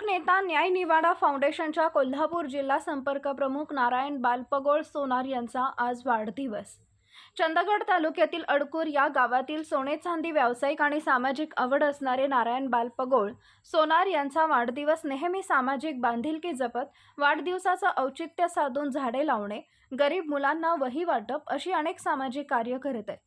लोकनेता न्याय निवाडा फाउंडेशनच्या कोल्हापूर जिल्हा संपर्क प्रमुख नारायण बालपगोळ सोनार यांचा आज वाढदिवस. चंदगड तालुक्यातील अडकूर या गावातील सोने चांदी व्यावसायिक आणि सामाजिक आवड असणारे नारायण बालपगोळ सोनार यांचा वाढदिवस नेहमी सामाजिक बांधिलकी जपत वाढदिवसाचं औचित्य साधून झाडे लावणे गरीब मुलांना वही वाटप अशी अनेक सामाजिक कार्य करत आहेत.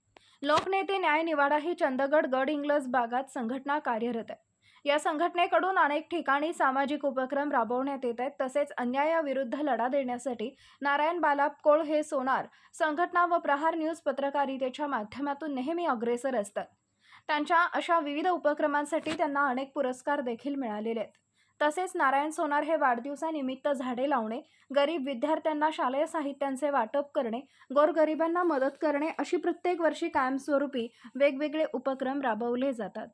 लोकनेते न्याय निवाडा ही चंदगड गड इंग्लज भागात संघटना कार्यरत आहे. या संघटनेकडून अनेक ठिकाणी सामाजिक उपक्रम राबवण्यात येत आहेत. तसेच अन्यायाविरुद्ध लढा देण्यासाठी नारायण बालापकोळ हे सोनार संघटना व प्रहार न्यूज पत्रकारितेच्या माध्यमातून नेहमी अग्रेसर असतात. त्यांच्या अशा विविध उपक्रमांसाठी त्यांना अनेक पुरस्कार देखील मिळालेले आहेत. तसेच नारायण सोनार हे वाढदिवसानिमित्त झाडे लावणे गरीब विद्यार्थ्यांना शालेय साहित्यांचे वाटप करणे गोरगरिबांना मदत करणे अशी प्रत्येक वर्षी कायमस्वरूपी वेगवेगळे उपक्रम राबवले जातात.